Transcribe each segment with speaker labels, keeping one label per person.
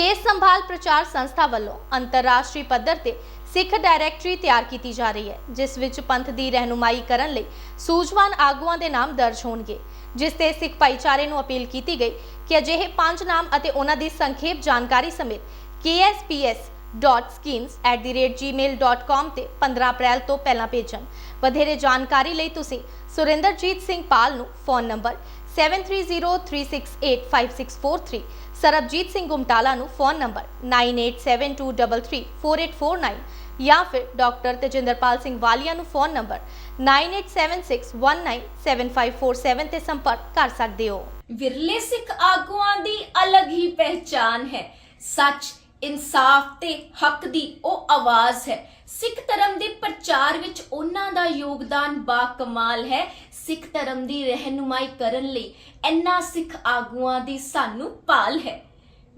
Speaker 1: Case ਸੰਭਾਲ ਪ੍ਰਚਾਰ ਸੰਸਥਾ ਵੱਲੋਂ ਅੰਤਰਰਾਸ਼ਟਰੀ ਪੱਧਰ ਤੇ ਸਿੱਖ ਡਾਇਰੈਕਟਰੀ ਤਿਆਰ ਕੀਤੀ ਜਾ ਰਹੀ ਹੈ, ਜਿਸ ਵਿੱਚ ਪੰਥ ਦੀ ਰਹਿਨੁਮਾਈ ਕਰਨ ਲਈ ਸੂਝਵਾਨ ਆਗੂਆਂ ਦੇ ਨਾਮ ਦਰਜ ਹੋਣਗੇ, ਜਿਸ ਤੇ ਸਿੱਖ ਭਾਈਚਾਰੇ ਨੂੰ ਅਪੀਲ ਕੀਤੀ ਗਈ ਕਿ ਅਜਿਹੇ ਪੰਜ ਨਾਮ ਅਤੇ ਉਹਨਾਂ ਦੀ ਸੰਖੇਪ ਜਾਣਕਾਰੀ ਸਮੇਤ kspс.schemes@gmail.com ਤੇ 15 ਅਪ੍ਰੈਲ ਤੋਂ ਪਹਿਲਾਂ ਭੇਜਣ। ਵਧੇਰੇ ਜਾਣਕਾਰੀ ਲਈ ਤੁਸੀਂ ਸੁਰਿੰਦਰਜੀਤ ਸਿੰਘ ਪਾਲ ਨੂੰ ਫੋਨ ਨੰਬਰ 7303685643 ਸਰਬਜੀਤ ਸਿੰਘ ਗੁਮਟਾਲਾ ਨੂੰ ਫੋਨ ਨੰਬਰ 9872334849 ਜਾਂ ਫਿਰ ਡਾਕਟਰ ਤੇਜਿੰਦਰਪਾਲ ਸਿੰਘ ਵਾਲੀਆ ਨੂੰ ਫੋਨ ਨੰਬਰ 9876197547 ਤੇ ਸੰਪਰਕ ਕਰ ਸਕਦੇ ਹੋ
Speaker 2: ਵਿਰਲੇ ਸਿੱਖ ਆਗੂਆਂ ਦੀ ਅਲੱਗ ਹੀ ਪਹਿਚਾਨ ਹੈ ਸੱਚ ਇਨਸਾਫ ਤੇ ਹੱਕ ਦੀ ਉਹ ਆਵਾਜ਼ ਹੈ। ਸਿੱਖ ਧਰਮ ਦੇ ਪ੍ਰਚਾਰ ਵਿੱਚ ਉਹਨਾਂ ਦਾ ਯੋਗਦਾਨ ਬਾਕਮਾਲ ਹੈ। ਸਿੱਖ ਧਰਮ ਦੀ ਰਹਿਨੁਮਾਈ ਕਰਨ ਲਈ ਇੰਨਾ ਸਿੱਖ ਆਗੂਆਂ ਦੀ ਸਾਨੂੰ ਭਾਲ ਹੈ।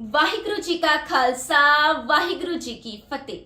Speaker 2: ਵਾਹਿਗੁਰੂ ਜੀ ਕਾ ਖਾਲਸਾ, ਵਾਹਿਗੁਰੂ ਜੀ ਕੀ ਫਤਿਹ।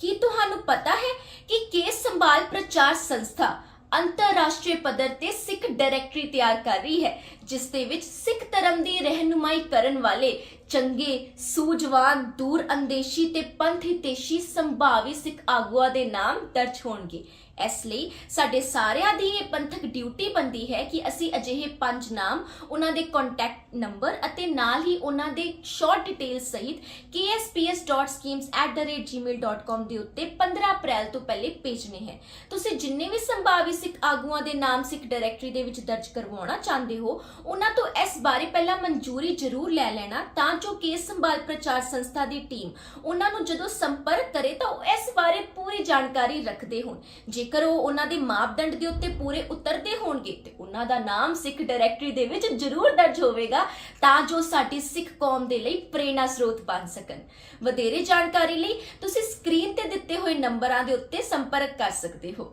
Speaker 2: ਕੀ ਤੁਹਾਨੂੰ ਪਤਾ ਹੈ ਕਿ ਕੇਸ ਸੰਭਾਲ ਪ੍ਰਚਾਰ ਸੰਸਥਾ ਅੰਤਰਰਾਸ਼ਟਰੀ ਪੱਧਰ ਤੇ ਸਿੱਖ ਡਾਇਰੈਕਟਰੀ ਤਿਆਰ ਕਰ ਰਹੀ ਹੈ, ਜਿਸ ਦੇ ਵਿੱਚ ਸਿੱਖ ਧਰਮ ਦੀ ਰਹਿਨੁਮਾਈ ਕਰਨ ਵਾਲੇ ਚੰਗੇ, ਸੂਝਵਾਨ ਦੂਰ ਅੰਦੇਸ਼ੀ ਤੇ ਪੰਥ ਹਿਤੈਸ਼ੀ ਸੰਭਾਵੀ ਸਿੱਖ ਆਗੂਆਂ ਦੇ ਨਾਮ ਦਰਜ ਹੋਣਗੇ। ਇਸ ਲਈ ਸਾਡੇ ਸਾਰਿਆਂ ਦੀ ਇਹ ਪੰਥਕ ਡਿਊਟੀ ਬੰਦੀ ਹੈ ਕਿ ਅਸੀਂ ਅਜਿਹੇ ਪੰਜ ਨਾਮ, ਉਹਨਾਂ ਦੇ ਕੰਟੈਕਟ ਨੰਬਰ ਅਤੇ ਨਾਲ ਹੀ ਉਹਨਾਂ ਦੇ ਸ਼ਾਰਟ ਡਿਟੇਲ ਸਹਿਤ kspс.schemes@gmail.com ਦੇ ਉੱਤੇ 15 ਅਪ੍ਰੈਲ ਤੋਂ ਪਹਿਲੇ ਭੇਜਣੇ ਹੈ। ਤੁਸੀਂ ਜਿੰਨੇ ਵੀ ਸੰਭਾਵੀ ਸਿੱਖ ਆਗੂਆਂ ਦੇ ਨਾਮ ਸਿੱਖ ਡਾਇਰੈਕਟਰੀ ਦੇ ਵਿੱਚ ਦਰਜ ਕਰਵਾਉਣਾ ਚਾਹੁੰਦੇ ਹੋ, ਉਹਨਾਂ ਤੋਂ ਇਸ ਬਾਰੇ ਪਹਿਲਾਂ ਮਨਜ਼ੂਰੀ ਜ਼ਰੂਰ ਲੈ ਲੈਣਾ, ਤਾਂ ਜੋ ਕੇਸ ਸੰਭਾਲ ਪ੍ਰਚਾਰ ਸੰਸਥਾ ਦੀ ਟੀਮ ਉਹਨਾਂ ਨੂੰ ਜਦੋਂ ਸੰਪਰਕ ਕਰੇ ਤਾਂ ਉਹ ਇਸ ਬਾਰੇ ਪੂਰੀ ਜਾਣਕਾਰੀ ਰੱਖਦੇ ਹੋਣ। ਜੇਕਰ ਉਹ ਉਹਨਾਂ ਦੇ ਮਾਪਦੰਡ ਦੇ ਉੱਤੇ ਪੂਰੇ ਉਤਰਦੇ ਹੋਣਗੇ ਤੇ ਉਹਨਾਂ ਦਾ ਨਾਮ ਸਿੱਖ ਡਾਇਰੈਕਟਰੀ ਦੇ ਵਿੱਚ ਜ਼ਰੂਰ ਦਰਜ ਹੋਵੇਗਾ, ਤਾਂ ਜੋ ਸਾਡੀ ਸਿੱਖ ਕੌਮ ਦੇ ਲਈ ਪ੍ਰੇਰਣਾ ਸਰੋਤ ਬਣ ਸਕਣ। ਵਧੇਰੇ ਜਾਣਕਾਰੀ ਲਈ ਤੁਸੀਂ ਸਕਰੀਨ ਤੇ ਦਿੱਤੇ ਹੋਏ ਨੰਬਰਾਂ ਦੇ ਉੱਤੇ ਸੰਪਰਕ ਕਰ ਸਕਦੇ ਹੋ।